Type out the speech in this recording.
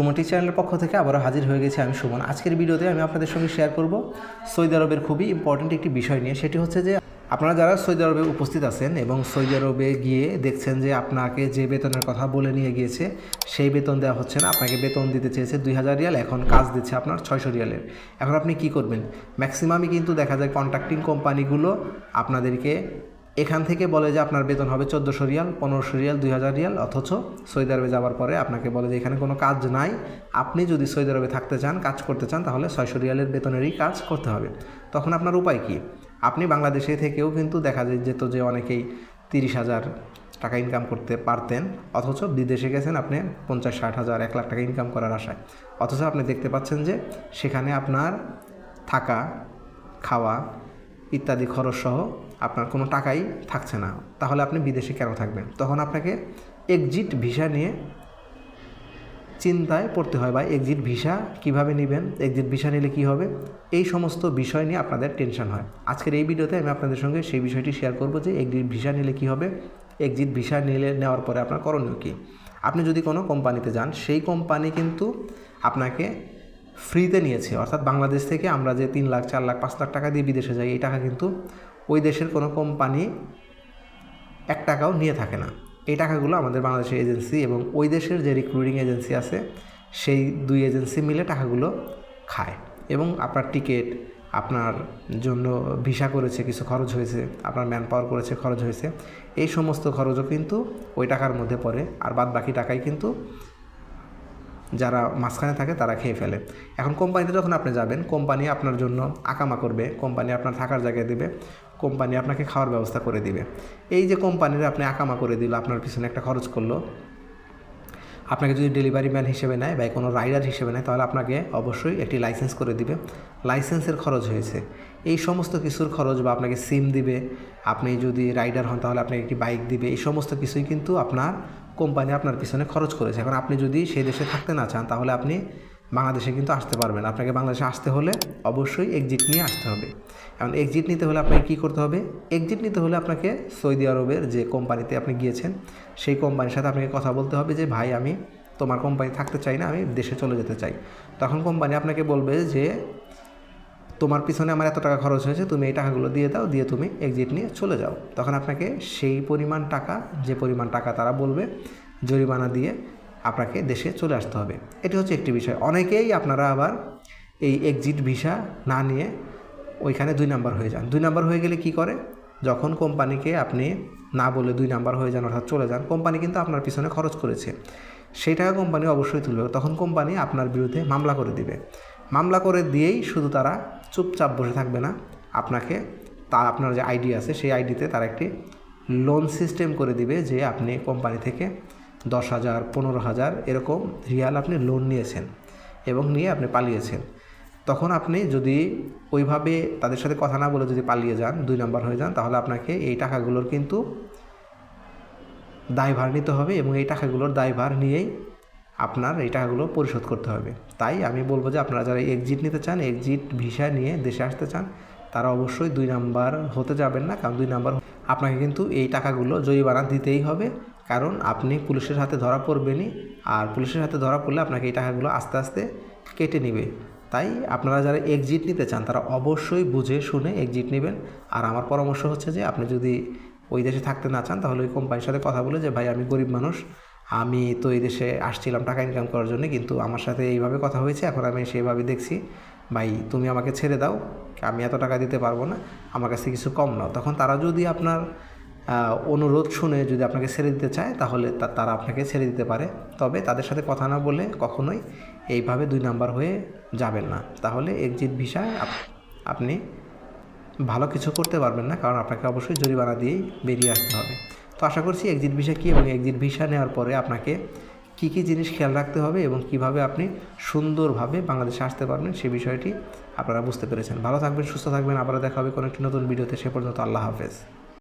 সুমন টি চ্যানেলের পক্ষ থেকে আবারও হাজির হয়ে গেছি আমি সুমন। আজকের ভিডিওতে আমি আপনাদের সঙ্গে শেয়ার করব সৌদি আরবের খুবই ইম্পর্ট্যান্ট একটি বিষয় নিয়ে। সেটি হচ্ছে যে, আপনারা যারা সৌদি আরবে উপস্থিত আছেন এবং সৌদি আরবে গিয়ে দেখছেন যে আপনাকে যে বেতনের কথা বলে নিয়ে গিয়েছে, সেই বেতন দেওয়া হচ্ছে না। আপনাকে বেতন দিতে চেয়েছে দুই হাজার রিয়াল, এখন কাজ দিচ্ছে আপনার ছয়শো রিয়ালের। এখন আপনি কি করবেন? ম্যাক্সিমামই কিন্তু দেখা যায় কন্ট্রাক্টিং কোম্পানিগুলো আপনাদেরকে এখান থেকে বলে যে আপনার বেতন হবে চোদ্দোশো রিয়াল, পনেরোশো রিয়াল দুই হাজার রিয়াল, অথচ সৌদি আরবে যাওয়ার পরে আপনাকে বলে যে এখানে কোনো কাজ নাই। আপনি যদি সৌদি আরবে থাকতে চান, কাজ করতে চান, তাহলে ছয়শো রিয়ালের বেতনেরই কাজ করতে হবে। তখন আপনার উপায় কী? আপনি বাংলাদেশে থেকেও কিন্তু দেখা যায় যেত যে অনেকেই তিরিশ হাজার টাকা ইনকাম করতে পারতেন, অথচ বিদেশে গেছেন আপনি পঞ্চাশ, ষাট হাজার, এক লাখ টাকা ইনকাম করার আশায়। অথচ আপনি দেখতে পাচ্ছেন যে সেখানে আপনার থাকা, খাওয়া ইত্যাদি খরচ সহ আপনার কোনো টাকাই থাকছে না। তাহলে আপনি বিদেশে কেন থাকবেন? তখন আপনাকে এক্সিট ভিসা নিয়ে চিন্তায় পড়তে হয় বা এক্সিট ভিসা কীভাবে নেবেন? এক্সিট ভিসা নিলে কি হবে? এই সমস্ত বিষয় নিয়ে আপনাদের টেনশন হয়। আজকের এই ভিডিওতে আমি আপনাদের সঙ্গে সেই বিষয়টি শেয়ার করব যে এক্সিট ভিসা নিলে কি হবে? এক্সিট ভিসা নিলে নেওয়ার পরে আপনার করণীয় কী? আপনি যদি কোনো কোম্পানিতে যান, সেই কোম্পানি কিন্তু আপনাকে ফ্রিতে নিয়েছে। অর্থাৎ বাংলাদেশ থেকে আমরা যে তিন লাখ, চার লাখ, পাঁচ লাখ টাকা দিয়ে বিদেশে যাই, এই টাকা কিন্তু ওই দেশের কোনো কোম্পানি এক টাকাও নিয়ে থাকে না। এই টাকাগুলো আমাদের বাংলাদেশের এজেন্সি এবং ওই দেশের যে রিক্রুটিং এজেন্সি আছে, সেই দুই এজেন্সি মিলে টাকাগুলো খায় এবং আপনার টিকিট আপনার জন্য ভিসা করেছে, কিছু খরচ হয়েছে, আপনার ম্যান পাওয়ার করেছে, খরচ হয়েছে। এই সমস্ত খরচও কিন্তু ওই টাকার মধ্যে পড়ে। আর বাদ বাকি টাকাই কিন্তু যারা মাঝখানে থাকে তারা খেয়ে ফেলে। এখন কোম্পানিতে যখন আপনি যাবেন, কোম্পানি আপনার জন্য আকামা করবে, কোম্পানি আপনার থাকার জায়গায় দেবে, কোম্পানি আপনাকে খাওয়ার ব্যবস্থা করে দিবে। এই যে কোম্পানির আপনি আকামা করে দিল, আপনার পিছনে একটা খরচ করল, আপনাকে যদি ডেলিভারি ম্যান হিসেবে নেয় বা কোনো রাইডার হিসেবে নেয়, তাহলে আপনাকে অবশ্যই একটি লাইসেন্স করে দিবে। লাইসেন্সের খরচ হয়েছে। এই সমস্ত কিছুর খরচ বা আপনাকে সিম দিবে, আপনি যদি রাইডার হন, তাহলে আপনাকে একটি বাইক দিবে, এই সমস্ত কিছুই কিন্তু আপনার কোম্পানি আপনার পিছনে খরচ করেছে। এখন আপনি যদি সেই দেশে থাকতে না চান, তাহলে আপনি বাংলাদেশে কিন্তু আসতে পারবেন। আপনাকে বাংলাদেশে আসতে হলে অবশ্যই এক্সিট নিয়ে আসতে হবে। এখন এক্সিট নিতে হলে আপনাকে কী করতে হবে? এক্সিট নিতে হলে আপনাকে সৌদি আরবের যে কোম্পানিতে আপনি গিয়েছেন, সেই কোম্পানির সাথে আপনাকে কথা বলতে হবে যে, ভাই, আমি তোমার কোম্পানি থাকতে চাই না, আমি দেশে চলে যেতে চাই। তখন কোম্পানি আপনাকে বলবে যে তোমার পিছনে আমার এত টাকা খরচ হয়েছে, তুমি এই টাকাগুলো দিয়ে দাও, দিয়ে তুমি এক্সিট নিয়ে চলে যাও। তখন আপনাকে সেই পরিমাণ টাকা, যে পরিমাণ টাকা তারা বলবে, জরিমানা দিয়ে আপনাকে দেশে চলে আসতে হবে। এটি হচ্ছে একটি বিষয়। অনেকেই আপনারা আবার এই এক্সিট ভিসা না নিয়ে ওইখানে দুই নাম্বার হয়ে যান। দুই নাম্বার হয়ে গেলে কি করে? যখন কোম্পানিকে আপনি না বলে দুই নাম্বার হয়ে যান, অর্থাৎ চলে যান, কোম্পানি কিন্তু আপনার পিছনে খরচ করেছে। সেই টাকা কোম্পানি অবশ্যই তুলবে। তখন কোম্পানি আপনার বিরুদ্ধে মামলা করে দিবে। মামলা করে দিয়েই শুধু তারা চুপচাপ বসে থাকবে না। আপনাকে তা আপনার যে আইডি আছে, সেই আইডিতে তার একটি লোন সিস্টেম করে দিবে যে আপনি কোম্পানি থেকে দশ হাজার, পনেরো হাজার এরকম রিয়াল আপনি লোন নিয়েছেন এবং নিয়ে আপনি পালিয়েছেন। তখন আপনি যদি ওইভাবে তাদের সাথে কথা না বলে যদি পালিয়ে যান, দুই নম্বর হয়ে যান, তাহলে আপনাকে এই টাকাগুলোর কিন্তু দায়ভার নিতে হবে এবং এই টাকাগুলোর দায়ভার নিয়েই আপনার এই টাকাগুলো পরিশোধ করতে হবে। তাই আমি বলব যে আপনারা যারা এক্সিট নিতে চান এক্সিট ভিসা নিয়ে দেশে আসতে চান, তারা অবশ্যই দুই নাম্বার হতে যাবেন না, কারণ দুই নাম্বার আপনাকে কিন্তু এই টাকাগুলো জরিমানা দিতেই হবে। কারণ আপনি পুলিশের হাতে ধরা পড়বেনই, আর পুলিশের হাতে ধরা পড়লে আপনাকে এই টাকাগুলো আস্তে আস্তে কেটে নেবে। তাই আপনারা যারা এক্সিট নিতে চান, তারা অবশ্যই বুঝে শুনে এক্সিট নেবেন। আর আমার পরামর্শ হচ্ছে যে আপনি যদি ওই দেশে থাকতে না চান, তাহলে ওই কোম্পানির সাথে কথা বলে যে, ভাই, আমি গরিব মানুষ আমি তো এই দেশে আসছিলাম টাকা ইনকাম করার জন্য, কিন্তু আমার সাথে এইভাবে কথা হয়েছে, এখন আমি সেইভাবে দেখছি। ভাই, তুমি আমাকে ছেড়ে দাও, আমি এত টাকা দিতে পারব না, আমার কাছে কিছু কম নাও। তখন তারা যদি আপনার অনুরোধ শুনে যদি আপনাকে ছেড়ে দিতে চায়, তাহলে তারা আপনাকে ছেড়ে দিতে পারে। তবে তাদের সাথে কথা না বলে কখনোই এইভাবে দুই নাম্বার হয়ে যাবেন না। তাহলে এক্সিট ভিসায় আপনি ভালো কিছু করতে পারবেন না, কারণ আপনাকে অবশ্যই জরিমানা দিয়েই বেরিয়ে আসতে হবে। তো আশা করছি এক্সিট ভিসা কী এবং এক্সিট ভিসা নেওয়ার পরে আপনাকে কী কী জিনিস খেয়াল রাখতে হবে এবং কীভাবে আপনি সুন্দরভাবে বাংলাদেশে আসতে পারবেন সে বিষয়টি আপনারা বুঝতে পেরেছেন। ভালো থাকবেন, সুস্থ থাকবেন। আবার দেখা হবে কোনো একটি নতুন ভিডিওতে। সে পর্যন্ত আল্লাহ হাফেজ।